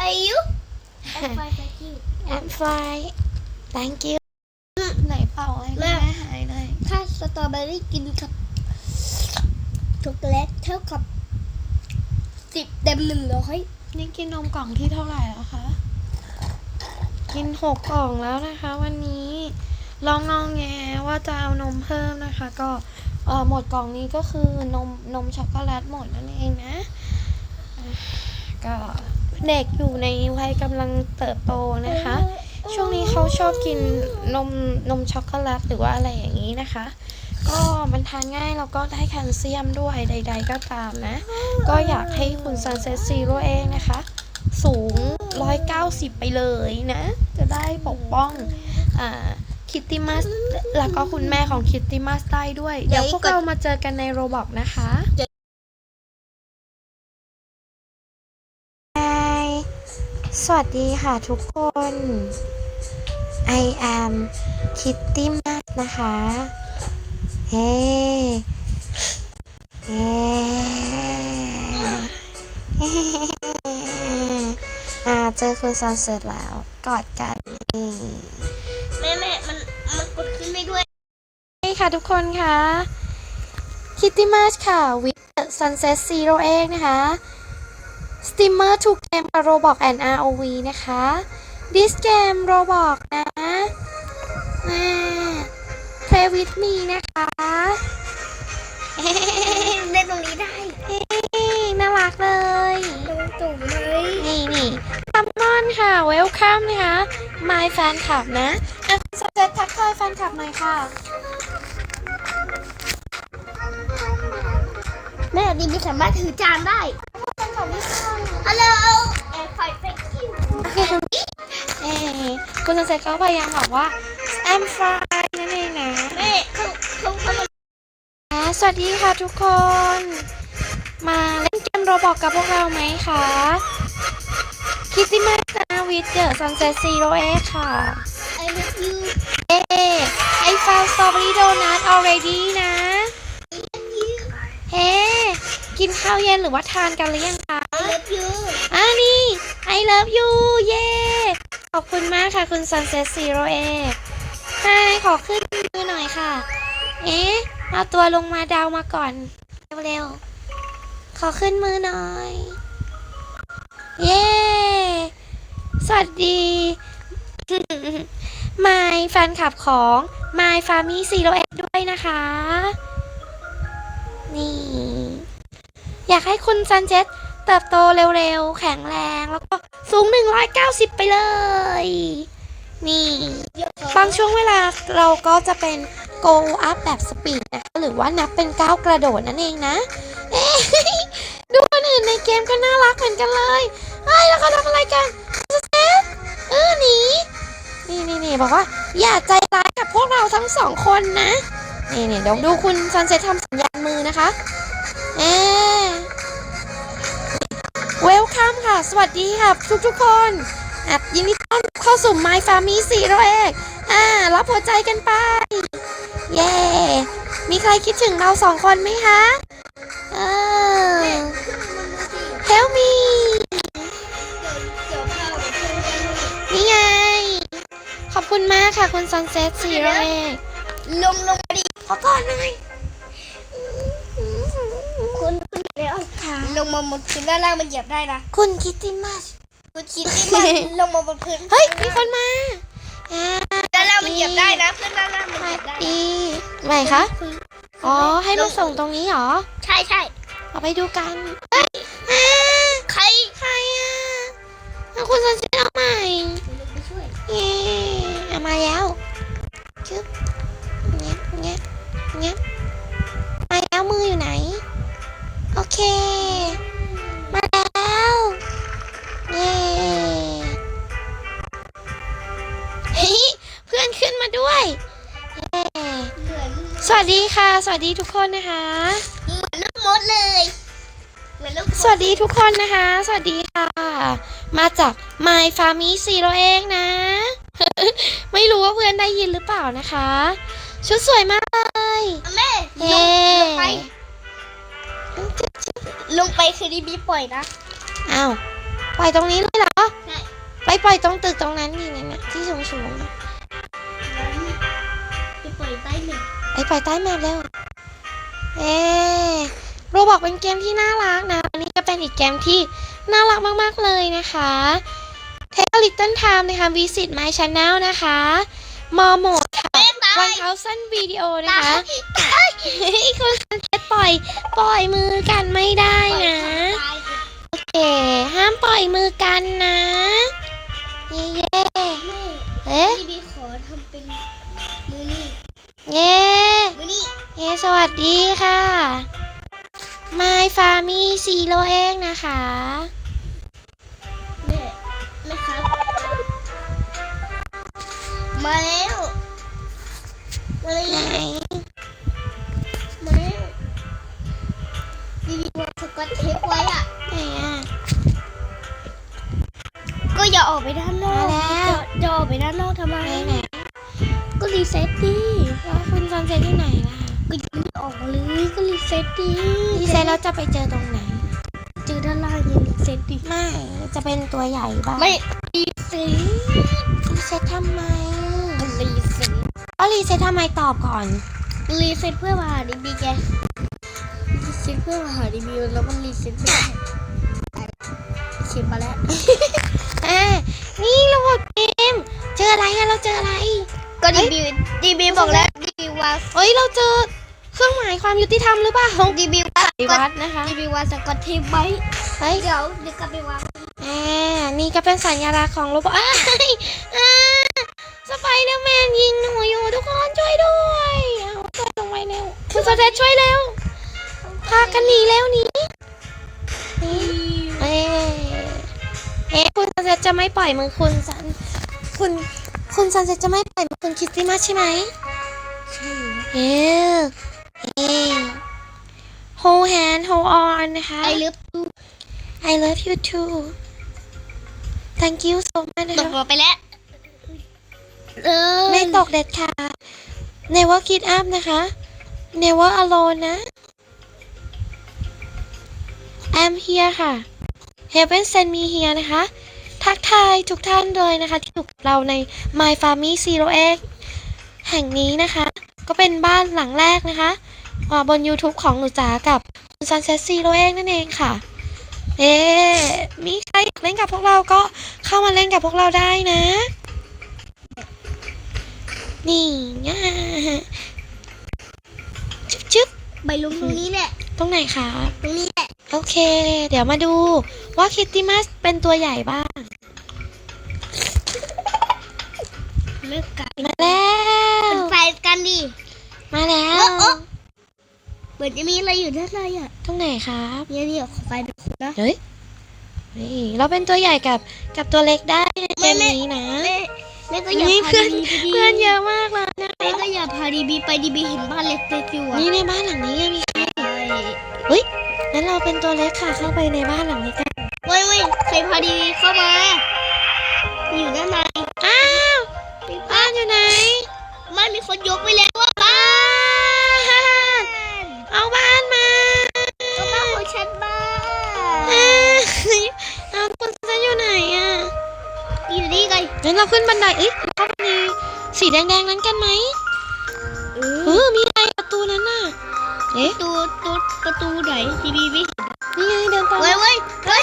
are you I'm fine thank you I'm fine thank you ไหนเป่าให้แม่แม่หายหน่อยถ้าสตรอเบอรี่กินกับช็อกโกแลตเท่ากับสิบเต็มหนึ่งร้อยนี่กินนมกล่องที่เท่าไหร่แล้วคะ กินหกกล่องแล้วนะคะ วันนี้ลองงองแงว่าจะเอานมเพิ่มนะคะ ก็เออหมดกล่องนี้ก็คือนมนมช็อกโกแลตหมดนั่นเองนะอะก็ เด็กอยู่ในวัยกำลังเติบโตนะคะ ช่วงนี้เขาชอบกินนมนมช็อกโกแลตหรือว่าอะไรอย่างนี้นะคะ ก็มันทานง่ายแล้วก็ได้แคลเซียมด้วยใด ๆ ก็ตามนะ ก็อยากให้คุณ Sunset Zero เองนะคะ สูง 190 ไปเลยนะ จะได้ปกป้องอ่าคิตติมัสแล้วก็คุณแม่ของคิตติมัสได้ด้วย เดี๋ยวพวกเรามาเจอกันในโรบอกนะคะ สวัสดีค่ะทุกคน I am Kitty Mas นะคะ เฮ้เฮ้อ่าเจอคุณซันเสร็จแล้ว กอดกันนี่แม่แม่มันมันกดขึ้นไม่ด้วยนี่ค่ะทุกคนค่ะ Kitty Mas ค่ะ with the Sunset Zero Egg นะคะ Steamer to game กับ Roblox and ROV นะคะ This game Roblox นะอ่า Play with me นะคะเล่นตรงนี้ได้เฮ้น่ารักเลยตรงตุ่มไหมนี่นี่คัมมอนค่ะเวลคัมนะคะ My Fan Club นะอะคุณสเตททักทายแฟนคลับหน่อยค่ะแม่ดีไม่สามารถถือจานได้แฟนคลับที่ชอ บฮัลโหลแอร์ไฟเฟกกิ้วเอ้คุณสเตทก็พยายามบอกว่า I'm fine นั่นเองนะแม่เขาเขาเขามาอะสวัสดีค่ะทุกคน มาเล่นเกมโรบอกกับพวกเราไหมคะคิตตี้มานะวิดเดอร์ซันเซ็ตซีโรเอค่ะไอ love you เอ๊ไอ found strawberry donut already นะ เฮ้ กินข้าวเย็นหรือว่าทานกันหรือยังคะ I love you อ่านี่ I love you เย้ขอบคุณมากค่ะคุณ Sunset Zero A ใช่ขอขึ้นมือหน่อยค่ะ เอ๊ะ เอาตัวลงมาดาวมาก่อน เร็วๆ ขอขึ้นมือหน่อย เย้ สวัสดีมายแฟนคลับของ My f a m i Zero A ด้วยนะคะ นี่ อยากให้คุณซันเจ็ต เติบโตเร็วๆ แข็งแรง แล้วก็สูง 190 ไปเลย นี่ บางช่วงเวลาเราก็จะเป็น go up แบบสปีดนะคะหรือว่านับเป็นก้าวกระโดดนั่นเองนะ ดูคนอื่นในเกมก็น่ารักเหมือนกันเลยเฮ้ยแล้วเขาทำอะไรกันซันเจ็ตเออหนีนี่นี่นี่บอกว่า อย่าใจร้ายกับพวกเราทั้งสองคนนะ นี่นี่เดี๋ยวดูคุณซันเซ็ตทำสัญญาณมือนะคะ เอ๊ วลคัมค่ะ สวัสดีค่ะทุกทุกๆคนอะยินดีต้อนรับเข้าสู่ My Family 4เราเองอ่า รับหัวใจกันไป เย้ มีใครคิดถึงเราสองคนไหมคะเออ Help me เดี๋ยวข้าวเดี๋ยวเพื่อนกันนี่ไง ขอบคุณมากค่ะ คุณ Sunset 4เราเองลงลงมาดิขอก่อนหน่อย คุณคุณแล้ว ค่ะ ลงมาบนพื้นด้านล่างมันเหยียบได้นะคุณคิตตี้มัสคุณคิดที่มันลงมาบนพื้นเฮ้ยมีคนมาอ่าด้านล่างมันเหยียบได้นะเพื่อนด้านล่างมันเหยียบได้ดีไหนคะอ๋อให้มาส่งตรงนี้เหรอ ใช่ใช่เอาไปดูกันเฮ้ยอ่าใครใครอะเอาคุณสันเซ็ตเอาใหม่ไปช่วยเย้เอามาแล้วชึบเงี้ยเงี้ยเงี้ย สวัสดีทุกคนนะคะ เหมือนลูกมดเลยเหมือนลูกมดสวัสดีทุกคนนะคะ สวัสดีค่ะ มาจาก My f a m i ซีโรเองนะ ไม่รู้ว่าเพื่อนได้ยินหรือเปล่านะคะ ชุดสวยมากเลยแม่ลเฮ้งลงไปลงไปคือดีบีปล่อยนะอ้าวปล่อยตรงนี้เลยเหรอใช่ไปปล่อยตรงตึกตรงนั้นนี่เนี่ยเนี่ยที่สูงสูงๆอะไปปล่อยใต้หนึ่ง ไปปล่อยใต้แมปเร็วเอ๊โรบอกเป็นเกมที่น่ารักนะ อันนี้ก็เป็นอีกเกมที่น่ารักมาก ๆ เลยนะคะเทคลิตเติ้ลไทม์นะคะ visit my channel นะคะมอโหมดค่ะวันเทาสั้นวิดีโอนะคะคุณซันเซ็ตปล่อย ปล่อยมือกันไม่ได้นะ โอเค ห้ามปล่อยมือกันนะ เย่เย่เอ๊ะ เย่มือนี่เย่สวัสดีค่ะ My f a m i Zero เองนะคะแม่แม่ครับ มาแล้วมาเลยไหนมาแล้วบีบีวางสกอตเทปไว้อะไหนอะ ก็อย่าออกไปด้านนอกมาแล้วจะจะออกไปด้านนอกทำไม ไหนไหนก็รีเซ็ตดิ แล้วคุณซันเซ็ตอยู่ไหนล่ะก็ยังไม่ออกเลยก็รีเซ็ตดิดีเซ็ตแล้วจะไปเจอตรงไหน เจอด้านล่างยังรีเซ็ตดิไม่จะเป็นตัวใหญ่บ้างไม่รีเซ็ตรีเซ็ตทำไมรีเซ็ตก็รีเซ็ตทำไมตอบก่อนรีเซ็ตเพื่อมาหาดีบีแกรีเซ็ตเพื่อมาหาดีบีแล้วมันรีเซ็ตไม่ได้เขียนมาแล้วอ่านี่เราหมดเกมเจออะไรอะเราเจออะไรก็ดีบีดีบีบอกแล้วดีบี วางเฮ้ยเราเจอเครื่องหมายความยุติธรรมหรือเปล่าดีบีวางปฏิวัตินะคะดีบีวางสกอตเทปไว้เฮ้ยเดี๋ยวเดี๋ยวกลับไปวางอ่านี่ก็เป็นสัญลักษณ์ของโรบอทอ้ายอ่าสไปเดอร์แมนยิงหนูอยู่ทุกคนช่วยด้วยเอาช่วยลงไปเร็วคุณโซเซตช่วยเร็วพากันหนีแล้วหนีหนีเอ๊ะเอ๊ะคุณซันเซ็ตจะไม่ปล่อยมือคุณซันคุณคุณซันเซ็ตจะไม่ปล่อยมือคุณคริสติมาใช่ไหมใช่ เอ๊ะเอ๊ะ hold hand hold on นะคะไอเลิฟตู I love you too thank you so much นะตกคะลงไปแล้วเออไม่ตกเด็ดขาด never give up นะคะ never alone นะ I'm here ค่ะ Heaven send me here นะคะ ทักทายทุกท่านเลยนะคะ ที่อยู่กับเราใน My Farmy Zero X แห่งนี้นะคะ ก็เป็นบ้านหลังแรกนะคะอ่าบน YouTube ของหนูจ๋ากับคุณ Sunset Zero X นั่นเองค่ะ เอ๊ะมีใครอยากเล่นกับพวกเราก็เข้ามาเล่นกับพวกเราได้นะ นี่ง่าชึบชึบใบลุงตรงนี้แหละ ตรงไหนคะ ตรงนี้แหละ โอเค เดี๋ยวมาดูว่าคิตติมัสเป็นตัวใหญ่บ้างเลิกกันมาแล้วเป็นแฟนกันดิ มาแล้วโอ๊ะโอ๊ะเหมือนจะมีอะไรอยู่ด้านในอะตรงไหนครับเนี่ยเนี่ยขอไปดูนะเฮ้ยนี่เราเป็นตัวใหญ่กับกับตัวเล็กได้ในเกมนี้นะ แม่แม่ก็อย่านี่พาเพื่อน ดีบีไปดิเพื่อนเยอะมากเลยนะแม่ก็อย่าพาดีบีไปดีบีเห็นบ้านเล็กๆอยู่อะนี่ในบ้านหลังนี้ยังมีใครใช่งั้นเราเป็นตัวเล็กค่ะเข้าไปในบ้านหลังนี้กันเว้ยเว้ยใครพาดีบีเข้ามา อยู่ด้านในอ้าวบ้านอยู่ไหนไม่มีคนยกไปแล้ว ขึ้นบันไดเอ้ยเข้าบันไดสีแดงๆนั้นกันไหมเอเออมีอะไรประตูนั้นน่ะเอ๊ะตัวตัวประตูไหนดีบีไม่เห็นนี่ไงเดินตามเว้ยเว้ยเว้ย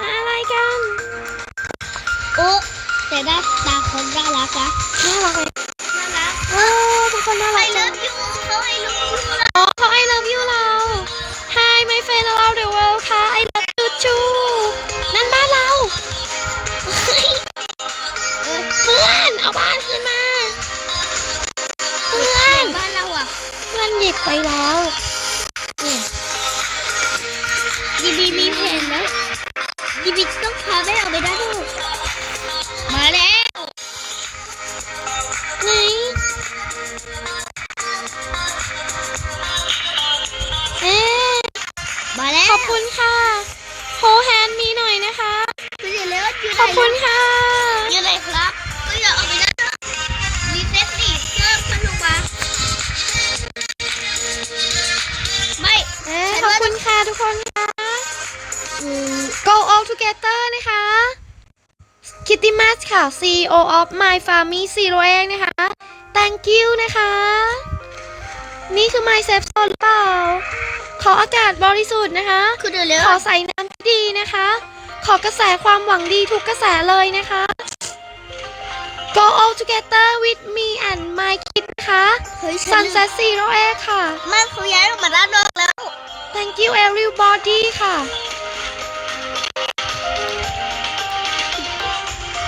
อะไรกันโอ้แต่หน้าตาคนน่ารักนะน่ารักไหมน่ารักโอ้ทุกคนน่ารัไอกเลิจังฟยูเขาให้ลูกยูนะอ๋อเขา I love you เรา Hi my friend around the world ค่ะ คุณค่ะทุกคนค่ะ go all together Together นะคะ Kitty m a s ค่ะ CEO of My Family Zero เองนะคะ Thank you นะคะ นี่คือ My Safe Zone หรือเปล่า ขออากาศบริสุทธิ์นะคะ คือเดี๋ยวเร็วขอใส่น้ำที่ดีนะคะ ขอกระแสความหวังดีทุกกระแสเลยนะคะ Go all together with me and my kid นะคะเฮ้ยฉัน Sunset Zero เองค่ะแม่เขาย้ายออกมาด้านนอกแล้ว Thank you everybody ค่ะ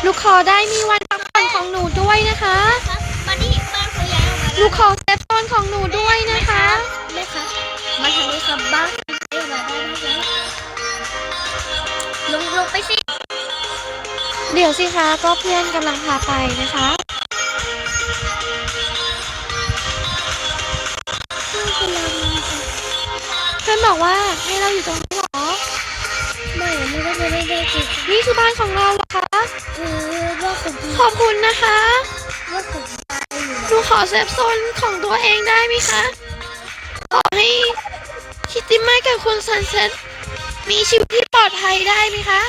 หนูขอได้มีวันพักผ่อนของหนูด้วยนะคะครับมานี่บ้านเขาย้ายออกมาหนูขอเซฟโซนของหนูด้วยนะคะ แม่คะมาทางนี้ครับบ้านเขาย้ายออกมาด้านนอกแล้วลงลงไปสิ เดี๋ยวสิคะก็เพื่อนกำลังพาไปนะคะ บอกว่าให้เราอยู่ตรงนี้เหรอ ไม่ไม่ได้ไม่ได้ไม่ได้นี่คือบ้านของเราเหรอคะเออว่าของขอบคุณนะคะ ว่าของพี่อยู่หนูขอเซฟโซนของตัวเองได้ไหมคะ ขอให้คิตตี้ไม้กับคุณซันเซ็ตมีชีวิตที่ปลอดภัยได้ไหมคะ